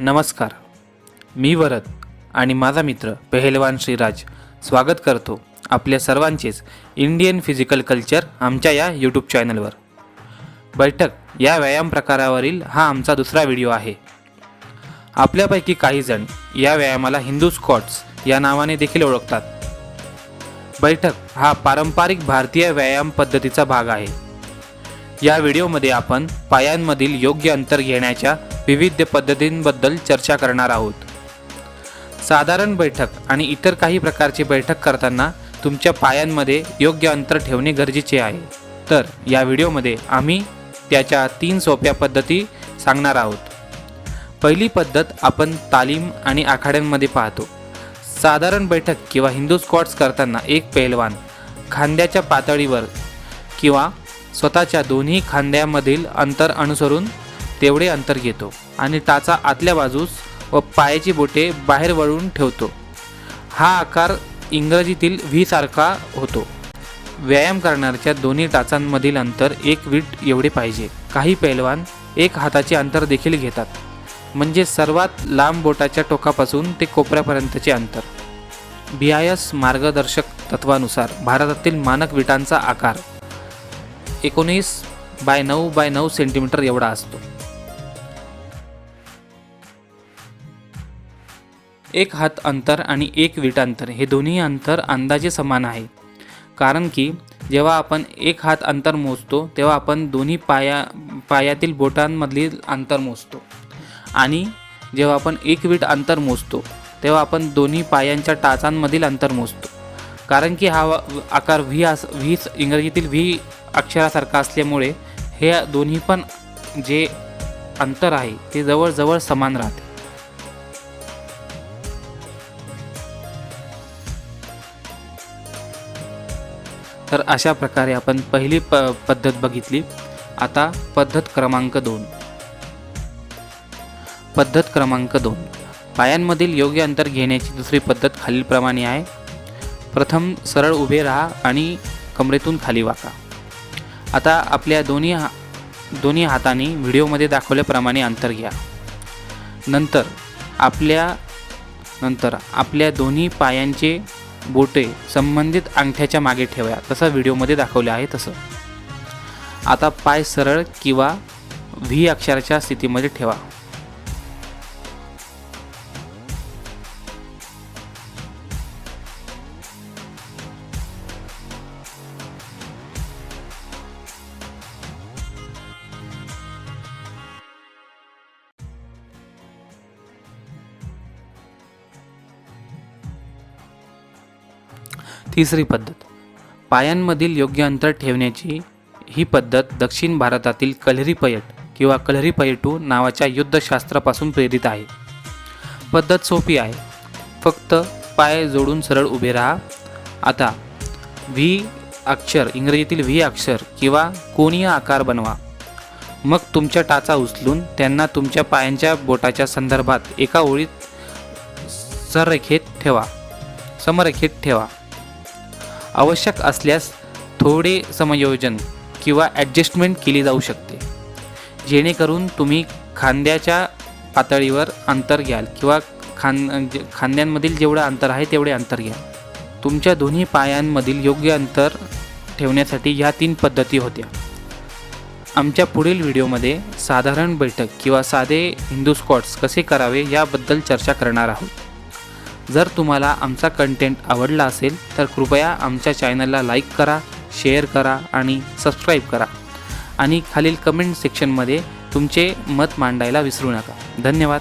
नमस्कार. मी वरद आणि माझा मित्र पेहलवान श्रीराज स्वागत करतो आपल्या सर्वांचेच इंडियन फिजिकल कल्चर आमच्या या यूट्यूब चॅनलवर बैठक या व्यायाम प्रकारावरील हा आमचा दुसरा व्हिडिओ आहे. आपल्यापैकी काहीजण या व्यायामाला हिंदू स्कॉट्स या नावाने देखील ओळखतात. बैठक हा पारंपरिक भारतीय व्यायाम पद्धतीचा भाग आहे. या व्हिडिओमध्ये आपण पायांमधील योग्य अंतर घेण्याच्या विविध पद्धतींबद्दल चर्चा करणार आहोत. साधारण बैठक आणि इतर काही प्रकारची बैठक करताना तुमच्या पायांमध्ये योग्य अंतर ठेवणे गरजेचे आहे. तर या व्हिडिओमध्ये आम्ही त्याच्या तीन सोप्या पद्धती सांगणार आहोत. पहिली पद्धत आपण तालीम आणि आखाड्यांमध्ये पाहतो. साधारण बैठक किंवा हिंदू स्क्वॉट्स करताना एक पैलवान खांद्याच्या पातळीवर किंवा स्वतःच्या दोन्ही खांद्यामधील अंतर अनुसरून तेवढे अंतर घेतो आणि टाचा आतल्या बाजूस व पायाची बोटे बाहेर वळून ठेवतो. हा आकार इंग्रजीतील व्ही सारखा होतो. व्यायाम करणाऱ्याच्या दोन्ही टाचांमधील अंतर एक वीट एवढे पाहिजे. काही पैलवान एक हाताचे अंतर देखील घेतात. म्हणजे सर्वात लांब बोटाच्या टोकापासून ते कोपऱ्यापर्यंतचे अंतर. बी आय एस मार्गदर्शक तत्वानुसार भारतातील मानक विटांचा आकार एकोणीस बाय नऊ बाय नऊ सेंटीमीटर एवढा असतो. एक हात अंतर आणि एक वीट अंतर हे दोन्ही अंतर अंदाजे समान आहे. कारण की जेव्हा आपण एक हात अंतर मोजतो तेव्हा आपण दोन्ही पाया पायातील बोटांमधील अंतर मोजतो. आणि जेव्हा आपण एक वीट अंतर मोजतो तेव्हा आपण दोन्ही पायांच्या टाचांमधील अंतर मोजतो. कारण की हा आकार व्ही अस व्ही इंग्रजीतील व्ही अक्षरासारखा असल्यामुळे हे दोन्ही पण जे अंतर आहे ते जवळजवळ समान राहते. तर अशा प्रकारे आपण पहिली प पद्धत बघितली. आता पद्धत क्रमांक दोन. पद्धत क्रमांक दोन. पायांमधील योग्य अंतर घेण्याची दुसरी पद्धत खालीलप्रमाणे आहे. प्रथम सरळ उभे राहा आणि कमरेतून खाली वाका. आता आपल्या दोन्ही हा दोन्ही हातांनी व्हिडिओमध्ये दाखवल्याप्रमाणे अंतर घ्या. नंतर आपल्या नंतर आपल्या दोन्ही पायांचे बोटे संबंधित अंगठ्याच्या मागे ठेवा तसं व्हिडिओमध्ये दाखवले आहे तसं. आता पाय सरळ किंवा व्ही अक्षराच्या स्थितीमध्ये ठेवा. तिसरी पद्धत. पायांमधील योग्य अंतर ठेवण्याची ही पद्धत दक्षिण भारतातील कल्हरी पयट किंवा कल्हरी पयटू नावाच्या युद्धशास्त्रापासून प्रेरित आहे. पद्धत सोपी आहे. फक्त पाय जोडून सरळ उभे राहा. आता व्ही अक्षर इंग्रजीतील व्ही अक्षर किंवा कोणीय आकार बनवा. मग तुमच्या टाचा उचलून त्यांना तुमच्या पायांच्या बोटाच्या संदर्भात एका ओळीत सररेखेत ठेवा. समरेखेत ठेवा. आवश्यक असल्यास थोडे समायोजन किंवा ॲडजस्टमेंट केली जाऊ शकते. जेणेकरून तुम्ही खांद्याच्या पातळीवर अंतर घ्याल किंवा खां जे- खांद्यांमधील जेवढं अंतर आहे तेवढे अंतर घ्या. तुमच्या दोन्ही पायांमधील योग्य अंतर ठेवण्यासाठी ह्या तीन पद्धती होत्या. आमच्या पुढील व्हिडिओमध्ये साधारण बैठक किंवा साधे हिंदू स्कॉट्स कसे करावे याबद्दल चर्चा करणार आहोत. जर तुम्हाला आमचा कंटेंट आवडला असेल तर कृपया आमच्या चॅनलला लाईक करा शेअर करा आणि सबस्क्राईब करा. आणि खालील कमेंट सेक्शनमध्ये तुमचे मत मांडायला विसरू नका. धन्यवाद.